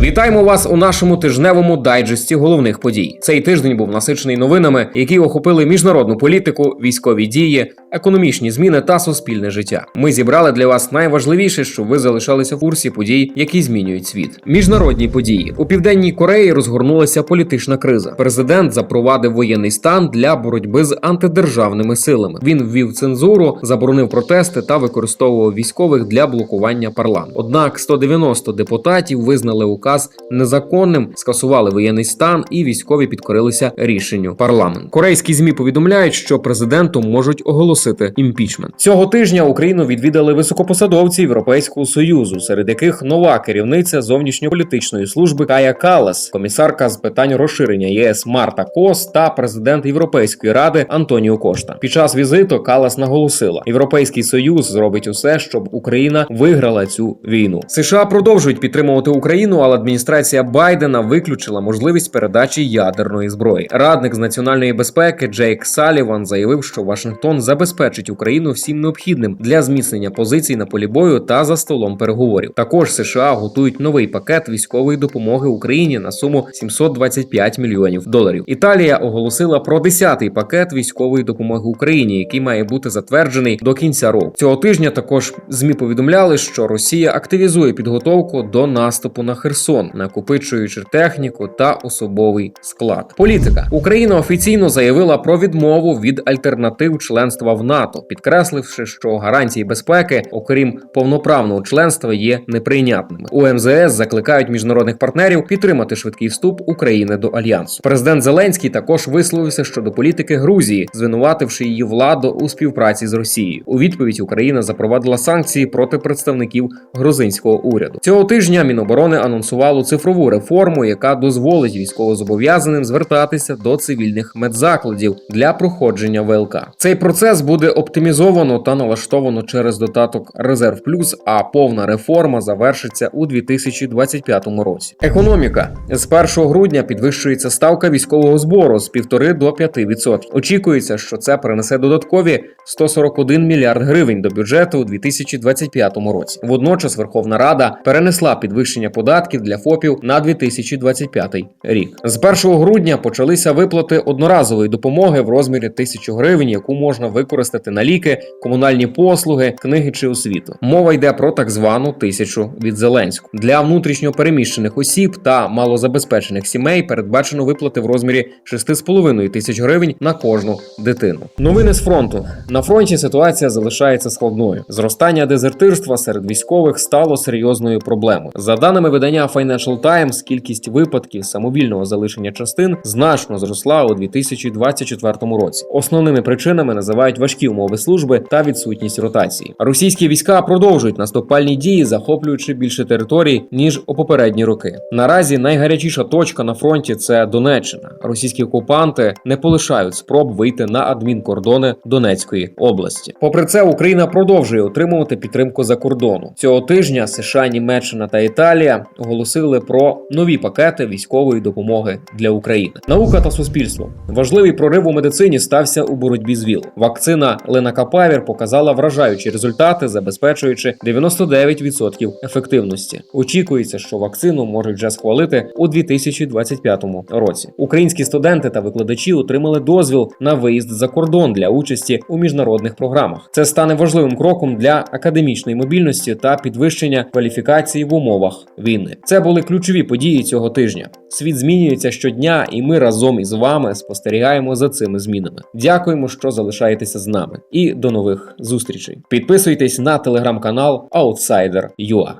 Вітаємо вас у нашому тижневому дайджесті головних подій. Цей тиждень був насичений новинами, які охопили міжнародну політику, військові дії, економічні зміни та суспільне життя. Ми зібрали для вас найважливіше, щоб ви залишалися в курсі подій, які змінюють світ. Міжнародні події у південній Кореї розгорнулася політична криза. Президент запровадив воєнний стан для боротьби з антидержавними силами. Він ввів цензуру, заборонив протести та використовував військових для блокування парламенту. Однак 190 депутатів визнали указ незаконним, скасували воєнний стан, і військові підкорилися рішенню парламенту. Корейські змі повідомляють, що президенту можуть оголосити імпічмент. Цього тижня Україну відвідали високопосадовці Європейського союзу, серед яких нова керівниця зовнішньополітичної служби Кая Калас, комісарка з питань розширення ЄС Марта Кос та президент Європейської ради Антоніо Кошта. Під час візиту Калас наголосила: Європейський союз зробить усе, щоб Україна виграла цю війну. США продовжують підтримувати Україну, але адміністрація Байдена виключила можливість передачі ядерної зброї. Радник з національної безпеки Джейк Саліван заявив, що Вашингтон забезпечить Україну всім необхідним для зміцнення позицій на полі бою та за столом переговорів. Також США готують новий пакет військової допомоги Україні на суму 725 мільйонів доларів. Італія оголосила про 10-й пакет військової допомоги Україні, який має бути затверджений до кінця року. Цього тижня також змі повідомляли, що Росія активізує підготовку до наступу на Херсон, накопичуючи техніку та особовий склад. Політика Україна офіційно заявила про відмову від альтернатив членства в НАТО, підкресливши, що гарантії безпеки, окрім повноправного членства, є неприйнятними. У МЗС закликають міжнародних партнерів підтримати швидкий вступ України до альянсу. Президент Зеленський також висловився щодо політики Грузії, звинувативши її владу у співпраці з Росією. У відповідь Україна запровадила санкції проти представників грузинського уряду. Цього тижня Міноборони анонсувало цифрову реформу, яка дозволить військовозобов'язаним звертатися до цивільних медзакладів для проходження ВЛК. Цей процес буде оптимізовано та налаштовано через додаток Резерв Плюс, а повна реформа завершиться у 2025 році. Економіка з 1 грудня підвищується ставка військового збору з 1,5 до 5%. Очікується, що це принесе додаткові 141 мільярд гривень до бюджету у 2025 році. Водночас Верховна Рада перенесла підвищення податків для ФОПів на 2025 рік. З 1 грудня почалися виплати одноразової допомоги в розмірі 1000 гривень, яку можна використати на ліки, комунальні послуги, книги чи освіту. Мова йде про так звану тисячу від Зеленського для внутрішньо переміщених осіб та малозабезпечених сімей. Передбачено виплати в розмірі 6,5 тисяч гривень на кожну дитину. Новини з фронту на фронті ситуація залишається складною. Зростання дезертирства серед військових стало серйозною проблемою. За даними видання Financial Times, кількість випадків самовільного залишення частин значно зросла у 2024 році. Основними причинами називають важкі умови служби та відсутність ротації. Російські війська продовжують наступальні дії, захоплюючи більше територій ніж у попередні роки. Наразі найгарячіша точка на фронті це Донеччина. Російські окупанти не полишають спроб вийти на адмінкордони Донецької області. Попри це, Україна продовжує отримувати підтримку за кордону. Цього тижня США, Німеччина та Італія оголосили про нові пакети військової допомоги для України. Наука та суспільство важливий прорив у медицині стався у боротьбі з ВІЛ. Вакцина Ленакапавір показала вражаючі результати, забезпечуючи 99% ефективності. Очікується, що вакцину можуть вже схвалити у 2025 році. Українські студенти та викладачі отримали дозвіл на виїзд за кордон для участі у міжнародних програмах. Це стане важливим кроком для академічної мобільності та підвищення кваліфікації в умовах війни. Це були ключові події цього тижня. Світ змінюється щодня, і ми разом із вами спостерігаємо за цими змінами. Дякуємо, що залишаєтеся з нами, і до нових зустрічей. Підписуйтесь на телеграм-канал Outsider.ua.